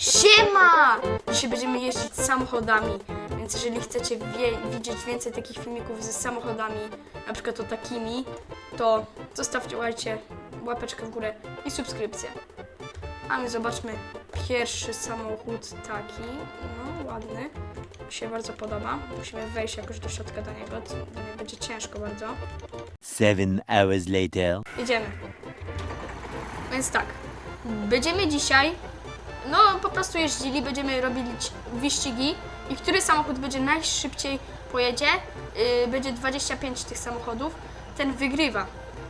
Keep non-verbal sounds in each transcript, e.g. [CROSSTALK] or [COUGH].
Siema! Dzisiaj będziemy jeździć samochodami, więc jeżeli chcecie widzieć więcej takich filmików ze samochodami, na przykład o takimi, to zostawcie łajcie, łapeczkę w górę i subskrypcję. A my zobaczmy pierwszy samochód taki, no ładny, mi się bardzo podoba. Musimy wejść jakoś do środka do niego, to do niego będzie ciężko bardzo. Seven hours later. Jedziemy. Więc tak, będziemy dzisiaj, no po prostu jeździli, będziemy robili wyścigi i który samochód będzie najszybciej pojedzie, yy, będzie 25 tych samochodów, ten wygrywa.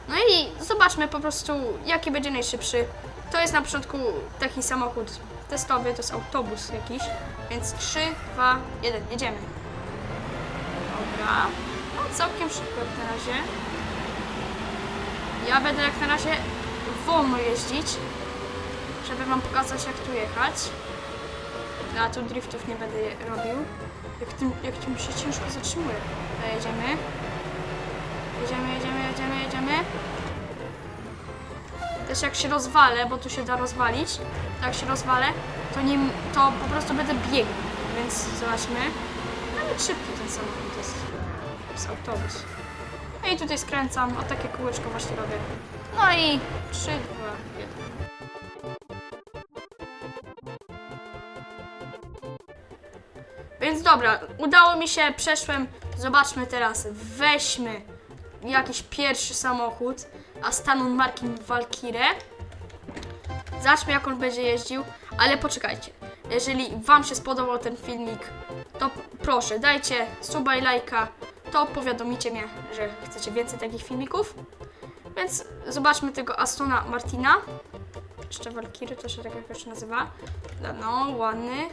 No i zobaczmy po prostu, jaki będzie najszybszy. To jest na początku taki samochód testowy, to jest autobus jakiś, więc 3, 2, 1, jedziemy. Dobra, no całkiem szybko jak na razie. Ja będę jak na razie wolno jeździć, żeby wam pokazać jak tu jechać. Ja tu driftów nie będę robił. Jak tym, jak tym się ciężko zatrzymuje. To jedziemy. Jedziemy, jedziemy, jedziemy, jedziemy. Też jak się rozwalę, bo tu się da rozwalić, to jak się rozwalę, to, nie, to po prostu będę biegł. Więc zobaczmy. Nawet szybki ten samochód jest. Jest autobus. No i tutaj skręcam, o takie kółeczko właśnie robię. No i 3, dobra, udało mi się, przeszłem. Zobaczmy teraz, weźmy jakiś pierwszy samochód, a staną marki Valkyrie. Zobaczmy jak on będzie jeździł, ale poczekajcie. Jeżeli Wam się spodobał ten filmik, to proszę dajcie suba i lajka, to powiadomicie mnie, że chcecie więcej takich filmików. Więc zobaczmy tego Astona Martina. Jeszcze Valkyrie, to się tak jakoś nazywa. No, ładny,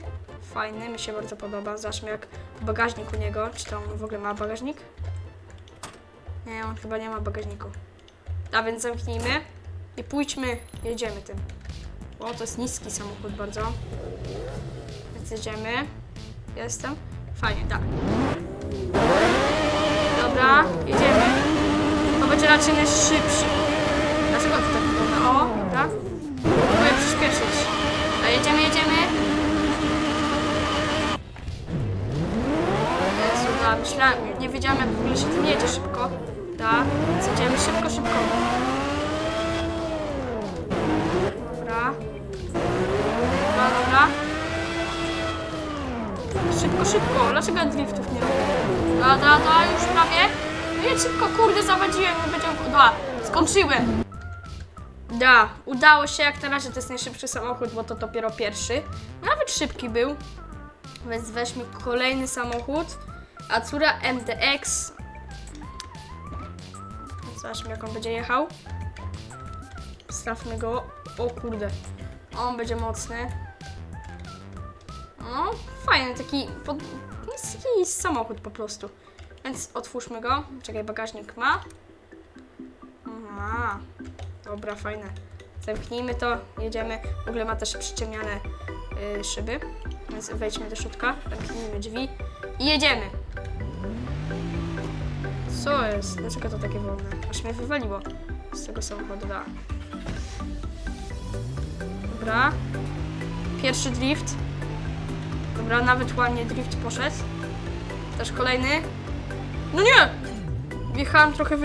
fajny, mi się bardzo podoba. Zobaczmy jak bagażnik u niego. Czy on w ogóle ma bagażnik? Nie, on chyba nie ma bagażniku. A więc zamknijmy i pójdźmy, jedziemy tym. O, to jest niski samochód bardzo. Więc jedziemy. Jestem. Fajnie, tak. Dobra, jedziemy. To będzie raczej najszybszy. Dlaczego to tak wygląda? O, dobra. Jezu, da, myślałem, nie wiedziałam jak w ogóle się tym jedzie szybko. Tak, więc jedziemy szybko, szybko. Dobra. Dobra, dobra. Szybko, szybko. Dlaczego ja driftów nie robię? Da, da, da, już prawie. No szybko, kurde, zawadziłem, nie będzie... Da, skończyłem. Da, udało się, jak na razie to jest najszybszy samochód, bo to dopiero pierwszy. Nawet szybki był. Więc weźmy kolejny samochód. Acura MDX. Zobaczmy, jak on będzie jechał. Stawmy go. O kurde. On będzie mocny. No, fajny, taki, pod, jest samochód po prostu. Więc otwórzmy go. Czekaj, bagażnik ma. Aha, dobra, fajne. Zamknijmy to, jedziemy. W ogóle ma też przyciemniane y, szyby. Więc wejdźmy do środka, zamknijmy drzwi i jedziemy. Co jest? Dlaczego to takie wolne? Aż mnie wywaliło z tego samochodu. Da. Dobra. Pierwszy drift. Dobra, nawet ładnie drift poszedł. Też kolejny. No nie! Wjechałem trochę w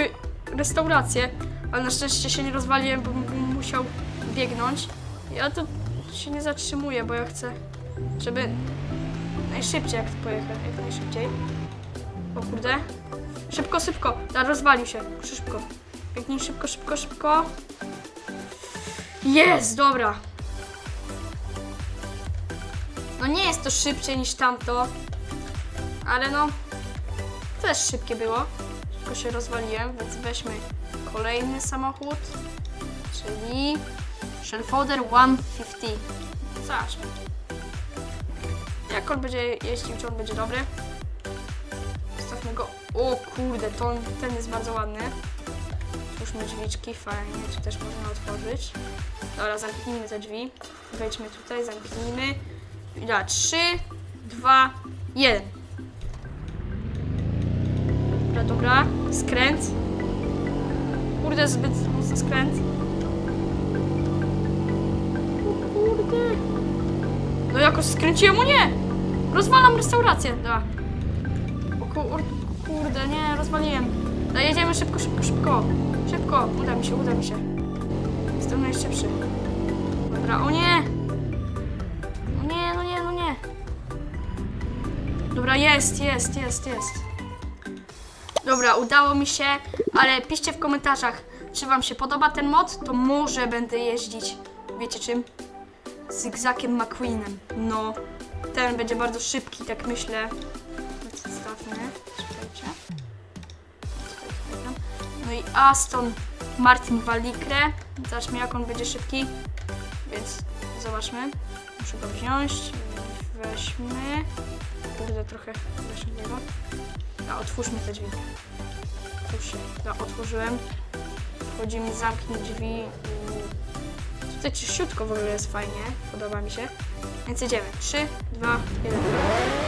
restaurację, ale na szczęście się nie rozwaliłem, bo bym musiał biegnąć. Ja tu się nie zatrzymuję, bo ja chcę, żeby najszybciej jak to pojechać, jak najszybciej. O kurde. Szybko, szybko. Da, rozwalił się. Szybko. Biegnij szybko, szybko, szybko. Jest, dobra. No nie jest to szybciej niż tamto, ale no też szybkie było. Tylko się rozwaliłem, więc weźmy kolejny samochód, czyli Shelfoder 150. Zobaczmy. Jak on będzie jeździł, czy on będzie dobry? O kurde, to ten jest bardzo ładny. Otwórzmy drzwiczki, fajnie, tu też można otworzyć. Dobra, zamknijmy te drzwi. Wejdźmy tutaj, zamknijmy. Dobra, 3, 2, 1. Dobra, dobra. Skręt. Kurde, zbyt mocny skręt. O kurde. jakoś skręciłem, o nie! Rozwalam restaurację, da. O kur... kurde, nie, rozwaliłem. Da, jedziemy szybko, szybko, szybko. Szybko, uda mi się, uda mi się. Jestem najszybszy. Dobra, o nie! O nie, no nie, no nie. Dobra, jest, jest, jest, jest. Dobra, udało mi się, ale piszcie w komentarzach, czy wam się podoba ten mod, to może będę jeździć, wiecie czym? Zygzakiem McQueenem. No, ten będzie bardzo szybki, tak myślę. Aston Martin Valicre. Zobaczmy jak on będzie szybki. Więc zobaczmy. Muszę go wziąć. Weźmy. Kurde, trochę weźmy niego. A, otwórzmy te drzwi. Otwórz się. Da, otworzyłem. Wchodzimy, zamknij drzwi. Tutaj czyściutko w ogóle jest fajnie. Podoba mi się. Więc jedziemy. 3, 2, 1.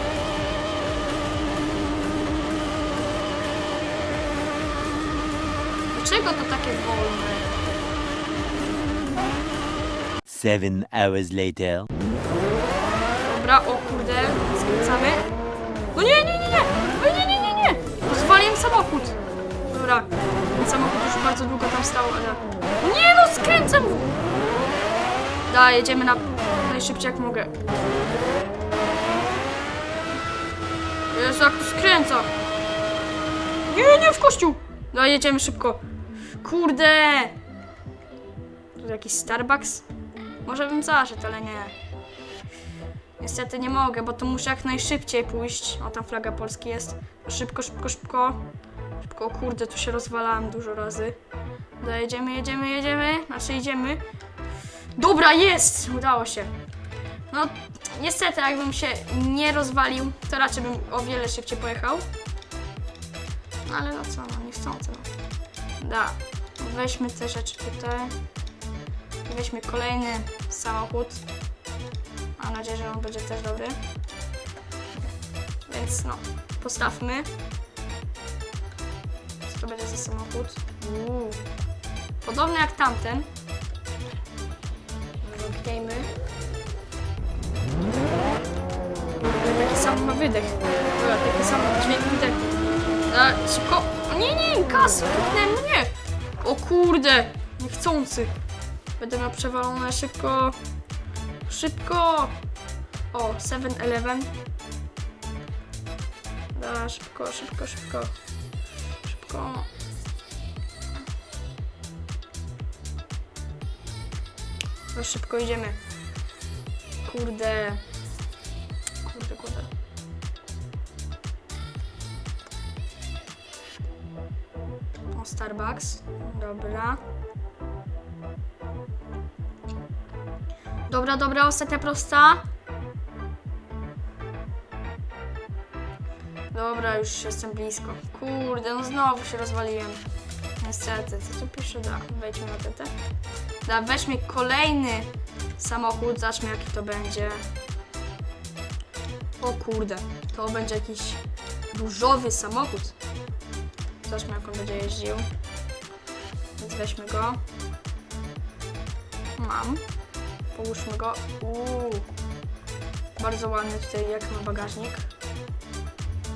Dlaczego to takie wolne? Seven hours later. Dobra, o kurde, skręcamy. No nie, nie, nie, nie! O nie, nie, nie, nie! Rozwaliłem samochód. Dobra, ten samochód już bardzo długo tam stał, ale... Nie, no skręcam! Da, jedziemy na najszybciej jak mogę. Jezu, jak tu skręca! Nie, nie, w kościół! No, jedziemy szybko. Kurde! Tu jakiś Starbucks? Może bym zaszedł, ale nie. Niestety nie mogę, bo tu muszę jak najszybciej pójść. O, tam flaga Polski jest. Szybko, szybko, szybko. Szybko, kurde, tu się rozwalałem dużo razy. Dobra, jedziemy, jedziemy, jedziemy. Znaczy idziemy. Dobra, jest! Udało się. No, niestety, jakbym się nie rozwalił, to raczej bym o wiele szybciej pojechał. No, ale no co, no, niechcący, no. Da. Weźmy te rzeczy tutaj. Weźmy kolejny samochód. Mam nadzieję, że on będzie też dobry. Więc no, postawmy. Co to będzie za samochód? Uuu. Podobny jak tamten. Zamknięmy. Taki sam ma wydech. Dobra, taki sam dźwięk wydechu. A, szybko. O nie, nie, no nie! O kurde! Niechcący. Będę miał przewalone szybko. Szybko! O, 7-Eleven. Da, szybko, szybko, szybko. Szybko. No szybko idziemy. Kurde. Starbucks. Dobra. Dobra, dobra, ostatnia prosta. Dobra, już jestem blisko. Kurde, no znowu się rozwaliłem. Niestety, co tu pisze? Da, wejdźmy na TT. Da, weźmy kolejny samochód, zobaczmy jaki to będzie. O kurde, to będzie jakiś różowy samochód. Zobaczmy jak on będzie jeździł. Więc weźmy go. Mam. Połóżmy go. Uuu. Bardzo ładny tutaj, jak ma bagażnik.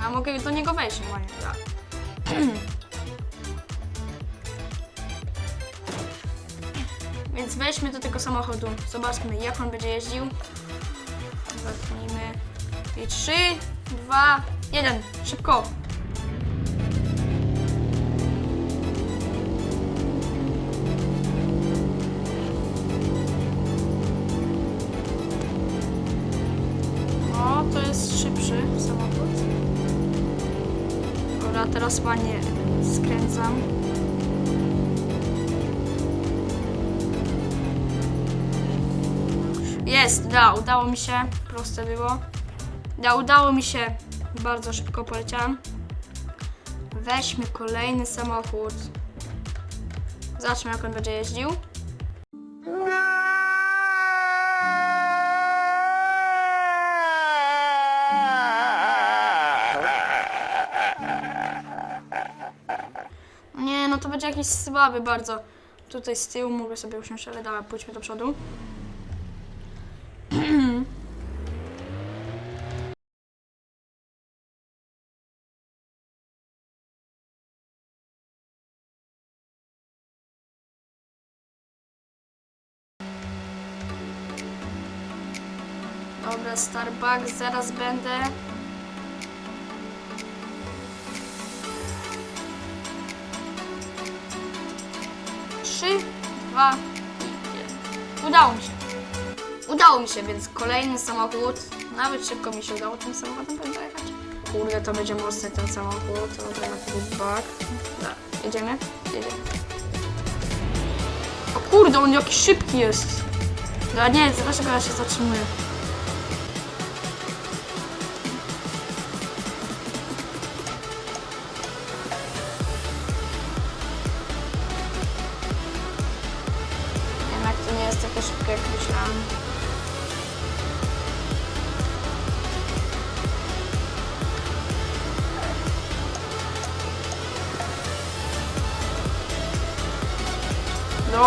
A mogę do niego wejść normalnie, [CLEARS THROAT] tak. Więc weźmy do tego samochodu. Zobaczmy, jak on będzie jeździł. Zacznijmy. I 3, 2, 1. Szybko. Ładnie skręcam. Jest, da, udało mi się. Proste było. Da, udało mi się. Bardzo szybko poleciałam. Weźmy kolejny samochód. Zobaczmy, jak on będzie jeździł. będzie jakiś słaby bardzo. Tutaj z tyłu mogę sobie usiąść, ale dobra, pójdźmy do przodu. [CLEARS THROAT] Dobra, Starbucks, zaraz będę. Trzy, dwa i jeden. Udało mi się. Udało mi się, więc kolejny samochód. Nawet szybko mi się udało tym samochodem pojechać. Kurde, to będzie mocny ten samochód. To będzie na bak. Dobra, jedziemy? Jedziemy. O kurde, on jaki szybki jest. No nie, dlaczego ja się zatrzymuję?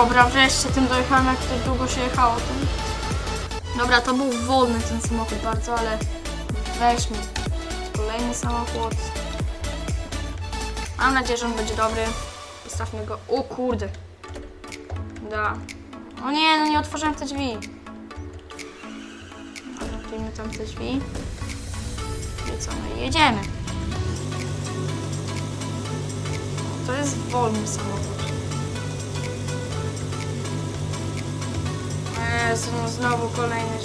Dobra, wreszcie tym dojechałem, jak to długo się jechało tym. Dobra, to był wolny ten samochód bardzo, ale weźmy kolejny samochód. Mam nadzieję, że on będzie dobry. Postawmy go. O kurde. Da. O nie, no nie otworzyłem te drzwi. Zamknijmy tam te drzwi. I co, no jedziemy. To jest wolny samochód. Jezu, no znowu kolejny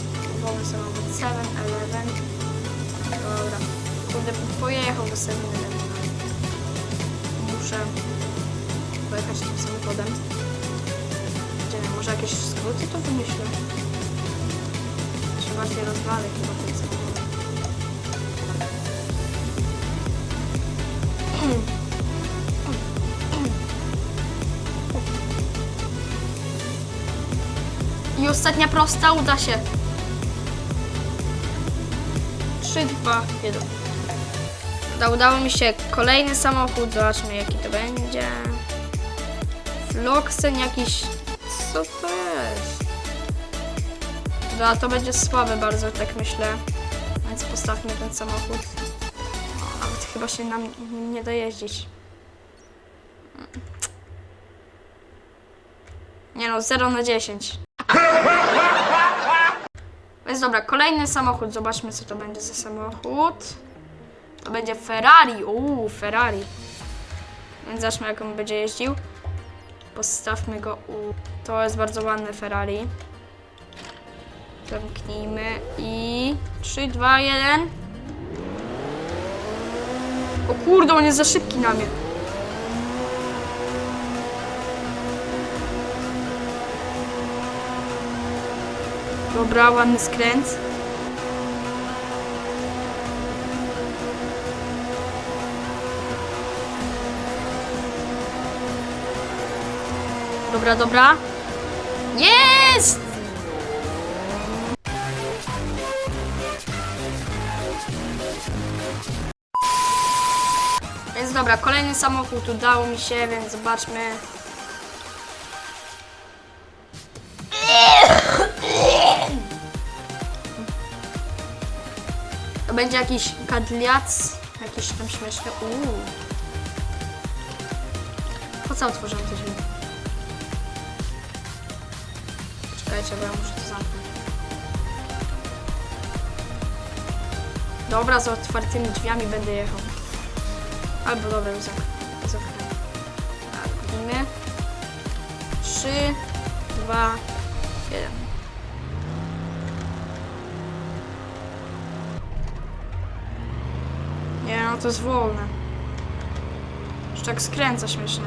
wolny samochód. 7-Eleven. Dobra. Kurde, pojechał do 7-Eleven. Muszę pojechać tym samochodem. Nie może jakieś skróty to wymyślę. Czy bardziej rozwalę chyba ten samochód. [CLEARS THROAT] I ostatnia prosta uda się. 3, 2, 1. Uda, udało mi się kolejny samochód. Zobaczmy jaki to będzie. Floxen jakiś. Co to jest? Dobra, to będzie słabe bardzo, tak myślę. Więc postawmy ten samochód. Nawet chyba się nam nie da jeździć. Nie no, 0 na 10. Więc dobra, kolejny samochód. Zobaczmy, co to będzie za samochód. To będzie Ferrari. Uuu, Ferrari. Więc zobaczmy, jak on będzie jeździł. Postawmy go u... To jest bardzo ładny Ferrari. Zamknijmy i... 3, 2, 1. O kurde, on jest za szybki na mnie. Dobra, ładny skręt. Dobra, dobra. Jest! Więc dobra, kolejny samochód udało mi się, więc zobaczmy. Będzie jakiś kadliac, jakiś tam śmieszny. Uuu. Po co otworzyłem te drzwi? Czekajcie, bo ja muszę to zamknąć. Dobra, z otwartymi drzwiami będę jechał. Albo dobra, już zamk- zamknę. Tak. 3, 2, no to jest wolne. Jeszcze tak skręca śmiesznie.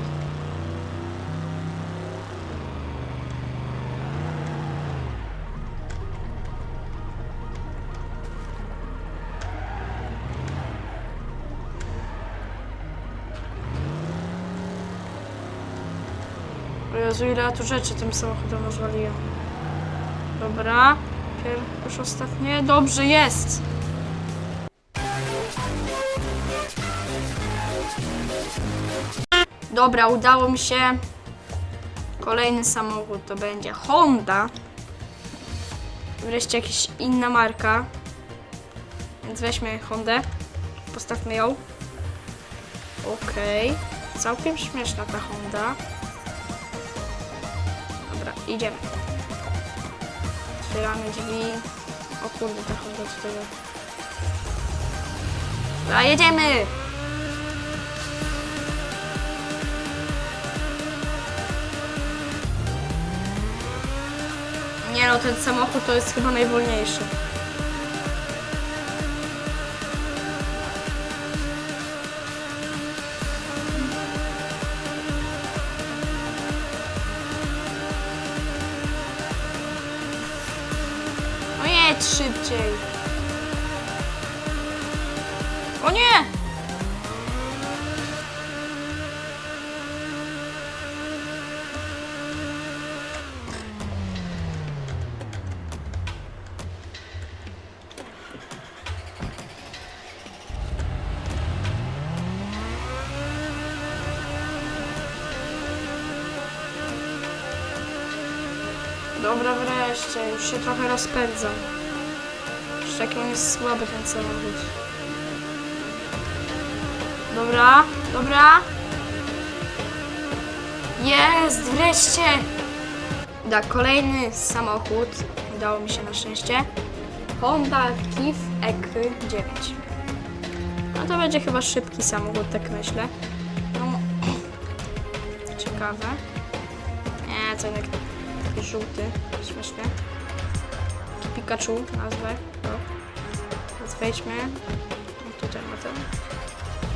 Jezu, ile tu rzeczy tym samochodem rozwaliłem. Dobra. Pier... Już ostatnie. Dobrze, jest! Dobra, udało mi się. Kolejny samochód to będzie Honda. Wreszcie jakaś inna marka. Więc weźmy Hondę. Postawmy ją. Okej. Całkiem śmieszna ta Honda. Dobra, idziemy. Otwieramy drzwi. O kurde, ta Honda tutaj. Dobra, jedziemy! Nie ten samochód to jest chyba najwolniejszy. O jedź szybciej. O nie! Się trochę rozpędzam. Jeszcze jaki on jest słaby ten samochód. Dobra, dobra. Jest, wreszcie! Da, kolejny samochód. Udało mi się na szczęście. Honda Kif EK9. No to będzie chyba szybki samochód, tak myślę. No, [CLEARS THROAT] ciekawe. Nie, co jednak żółty, śmieszny. Pikachu nazwę. O. Teraz wejdźmy. No, tutaj ma ten.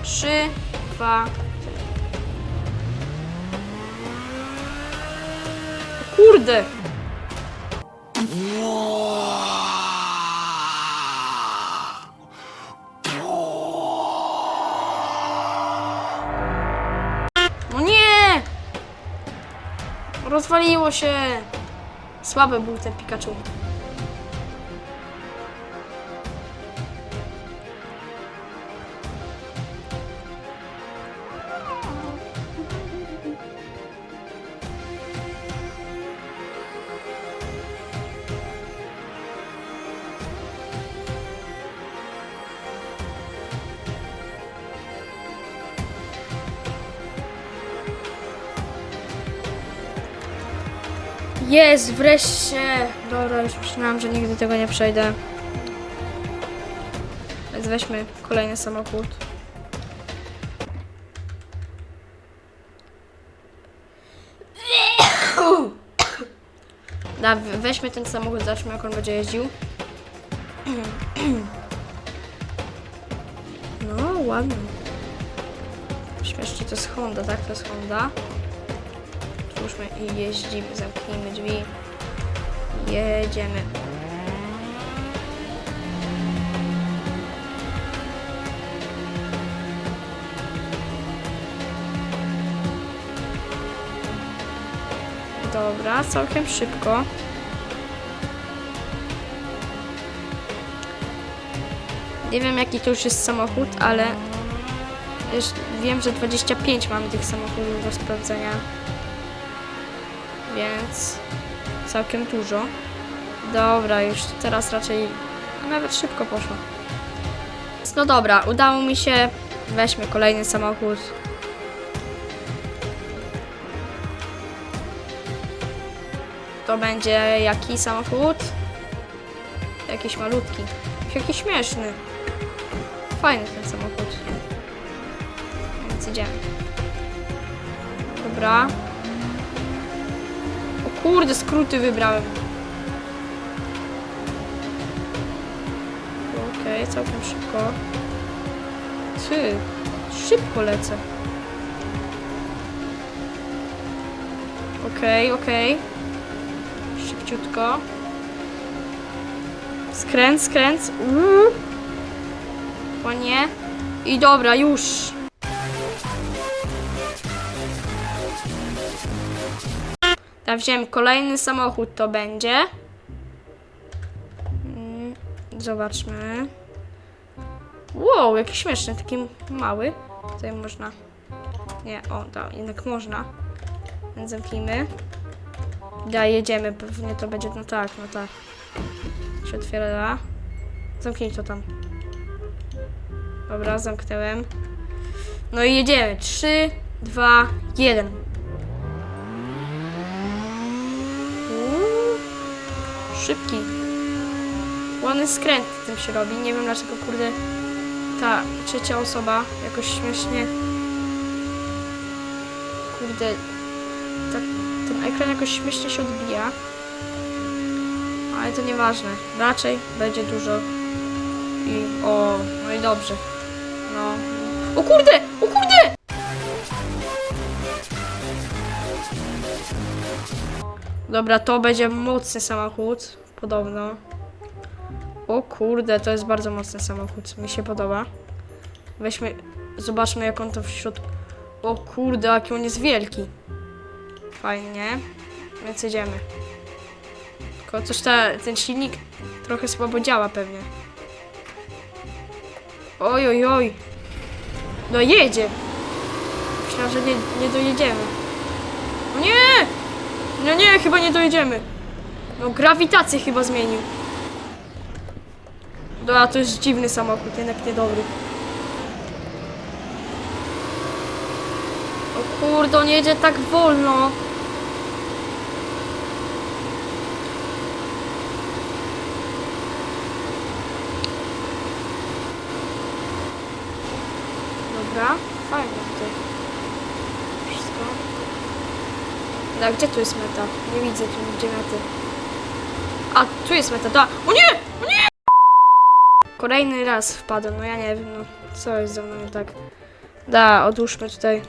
Trzy, dwa, O Kurde! No nie! Rozwaliło się! Słaby był ten Pikachu. Jest, wreszcie! Dobra, już myślałam, że nigdy tego nie przejdę. Więc weźmy kolejny samochód. Da, we- weźmy ten samochód, zobaczmy jak on będzie jeździł. No, ładny. Śmiesznie, to jest Honda, tak? To jest Honda. Otwórzmy i jeździmy, zamknijmy drzwi. Jedziemy. Dobra, całkiem szybko. Nie wiem jaki to już jest samochód, ale wiem, że 25 mamy tych samochodów do sprawdzenia więc całkiem dużo. Dobra, już teraz raczej nawet szybko poszło. No dobra, udało mi się. Weźmy kolejny samochód. To będzie jaki samochód? Jakiś malutki. Jaki śmieszny. Fajny ten samochód. Więc idziemy. Dobra. Kurde, skróty wybrałem. Okej, całkiem szybko. Ty, szybko lecę. Okej, okej. Szybciutko. Skręt, skręt. Uuu. O nie. I dobra, już. Ja wziąłem kolejny samochód, to będzie. Mm, Zobaczmy. Wow, jaki śmieszny, taki mały. Tutaj można. Nie, o, tak, jednak można. Więc zamknijmy. Da, jedziemy, pewnie to będzie, no tak, no tak. Się otwiera. Zamknij to tam. Dobra, zamknąłem. No i jedziemy. 3, 2, 1. Szybki. Ładny skręt tym się robi. Nie wiem dlaczego, kurde, ta trzecia osoba jakoś śmiesznie... Kurde, tak, ten ekran jakoś śmiesznie się odbija. Ale to nieważne. Raczej będzie dużo. I o, no i dobrze. No. O kurde! O kurde! Dobra, to będzie mocny samochód. Podobno. O kurde, to jest bardzo mocny samochód. Mi się podoba. Weźmy, zobaczmy jak on to w środku. O kurde, jaki on jest wielki. Fajnie. Więc jedziemy. Tylko coś ta, ten silnik trochę słabo działa pewnie. Oj, oj, oj. No jedzie. Myślałam, że nie, nie dojedziemy. O nie! No nie, chyba nie dojedziemy. No grawitację chyba zmienił. Dobra, to jest dziwny samochód, jednak niedobry. O kurde, on jedzie tak wolno. Dobra, fajnie tutaj. Wszystko. A gdzie tu jest meta? Nie widzę tu nigdzie mety. A, tu jest meta, da. O nie! O nie! Kolejny raz wpadłem, no ja nie wiem, no co jest ze mną tak. Da, odłóżmy tutaj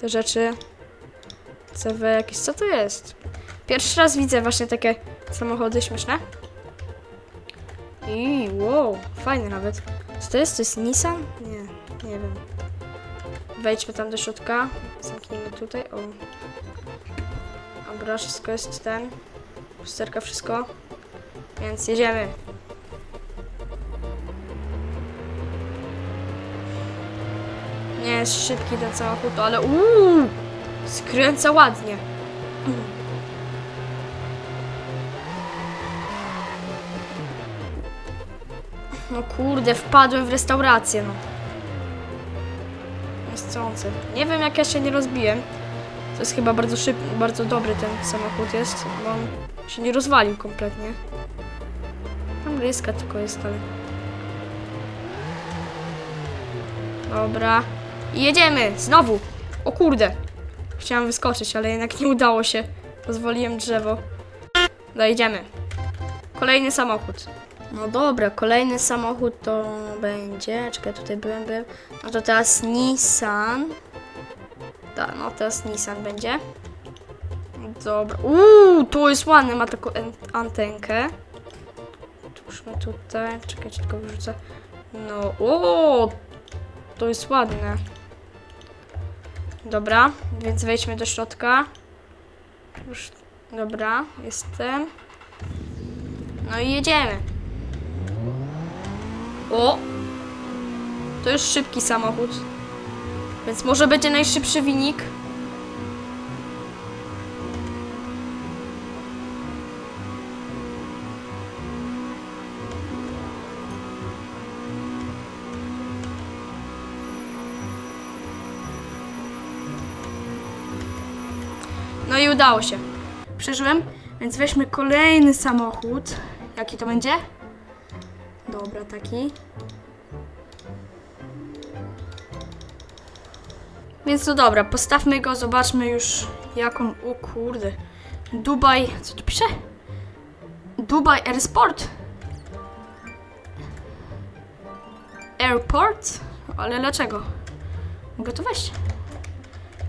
te rzeczy. CV jakieś, co to jest? Pierwszy raz widzę właśnie takie samochody śmieszne. I wow, fajny nawet. Co to jest? To jest Nissan? Nie, nie wiem. Wejdźmy tam do środka. Zamknijmy tutaj. O. Dobra, wszystko jest ten. Lusterka, wszystko. Więc jedziemy. Nie jest szybki ten samochód, ale uuu, skręca ładnie. No kurde, wpadłem w restaurację, no. Niechcący. Nie wiem jak ja się nie rozbiłem. To jest chyba bardzo szybki, bardzo dobry ten samochód jest, bo on się nie rozwalił kompletnie. Tam ryska tylko jest, ale... Dobra. I jedziemy! Znowu! O kurde! Chciałam wyskoczyć, ale jednak nie udało się. Pozwoliłem drzewo. No jedziemy. Kolejny samochód. No dobra, kolejny samochód to będzie... Czekaj, tutaj byłem, byłem. No to teraz Nissan. Tak, no teraz Nissan będzie. Dobra. Uuu, to jest ładny, ma taką en- antenkę. Tużmy tutaj. Czekajcie, tylko wyrzucę. No, o, to jest ładne. Dobra, więc wejdźmy do środka. Już, dobra, jestem. No i jedziemy. O! To jest szybki samochód. Więc może będzie najszybszy wynik. No i udało się. Przeżyłem, więc weźmy kolejny samochód. Jaki to będzie? Dobra, taki. Więc no dobra, postawmy go, zobaczmy już jaką. O kurde. Dubaj. Co tu pisze? Dubaj Airport. Airport? Ale dlaczego? Mogę tu wejść?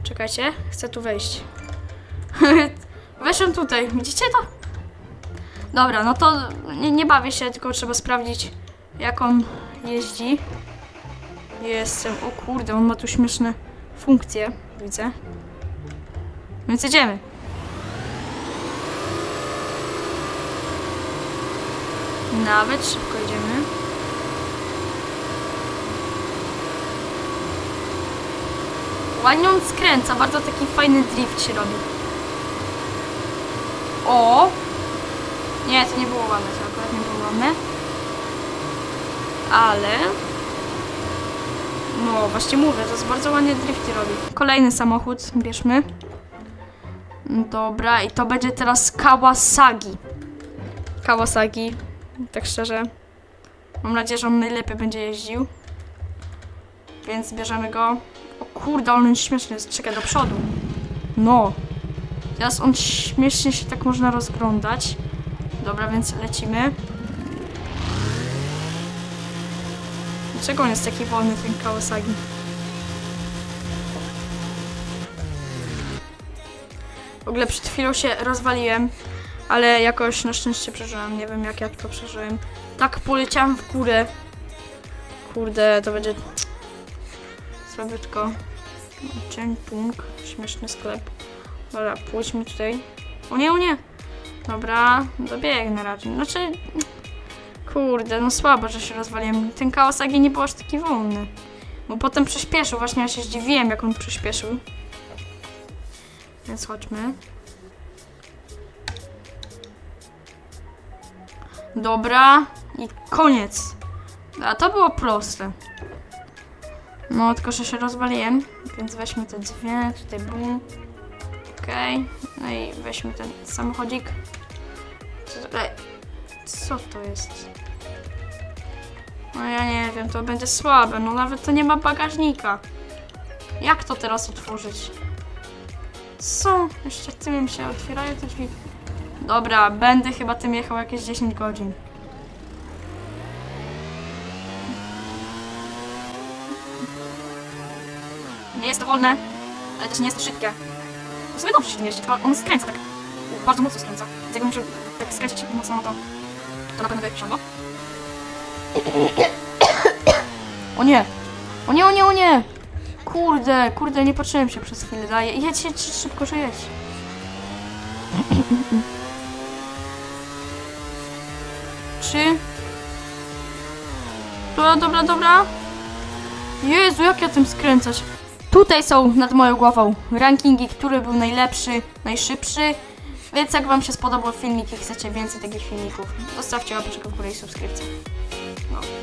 Czekajcie, chcę tu wejść. [LAUGHS] Weszłem tutaj, widzicie to? Dobra, no to nie, nie bawię się, tylko trzeba sprawdzić jak on jeździ. Jestem, o kurde, on ma tu śmieszne funkcje, widzę. Więc jedziemy. Nawet szybko jedziemy. Ładnie on skręca, bardzo taki fajny drift się robi. O! Nie, to nie było ładne, to akurat nie było ładne. Ale... No, właśnie mówię, to jest bardzo ładnie drifty robi. Kolejny samochód, bierzmy. Dobra, i to będzie teraz Kawasaki. Kawasaki. Tak szczerze. Mam nadzieję, że on najlepiej będzie jeździł. Więc bierzemy go. O kurde, on śmieszny jest. Czekaj, do przodu. No. Teraz on śmiesznie się tak można rozglądać. Dobra, więc lecimy. Dlaczego on jest taki wolny, ten Kawasaki? W ogóle przed chwilą się rozwaliłem, ale jakoś na szczęście przeżyłem. Nie wiem jak ja to przeżyłem. Tak poleciałem w górę. Kurde, to będzie słabiutko. Dzień punkt, śmieszny sklep. Dobra, pójdźmy tutaj. O nie, o nie! Dobra, dobiegnę raczej. Znaczy, kurde, no słabo, że się rozwaliłem. Ten Kawasaki nie był aż taki wolny. Bo potem przyspieszył, właśnie ja się zdziwiłem, jak on przyspieszył. Więc chodźmy. Dobra, i koniec. A to było proste. No, tylko że się rozwaliłem, więc weźmy te dwie, tutaj bum. Okej, no i weźmy ten samochodzik. Co to jest? No ja nie wiem, to będzie słabe, no nawet to nie ma bagażnika. Jak to teraz otworzyć? Co? Jeszcze tym się otwierają te drzwi. Dobra, będę chyba tym jechał jakieś 10 godzin. Nie jest to wolne, ale też nie jest to szybkie. To sobie dobrze się tym jeździ, on skręca tak. Bardzo mocno skręca. Więc jak muszę tak skręcić mocno, no to, to na pewno by wsiadło. [COUGHS] O nie! O nie, o nie, o nie! Kurde, kurde, nie patrzyłem się przez chwilę. Daję. Jedź, jedź, szybko, że jedź. [COUGHS] Trzy. Dobra, dobra, dobra. Jezu, jak ja tym skręcać? Tutaj są nad moją głową rankingi, który był najlepszy, najszybszy. Więc jak Wam się spodobał filmik i chcecie więcej takich filmików, zostawcie łapeczkę w górę i subskrypcję. No, pa.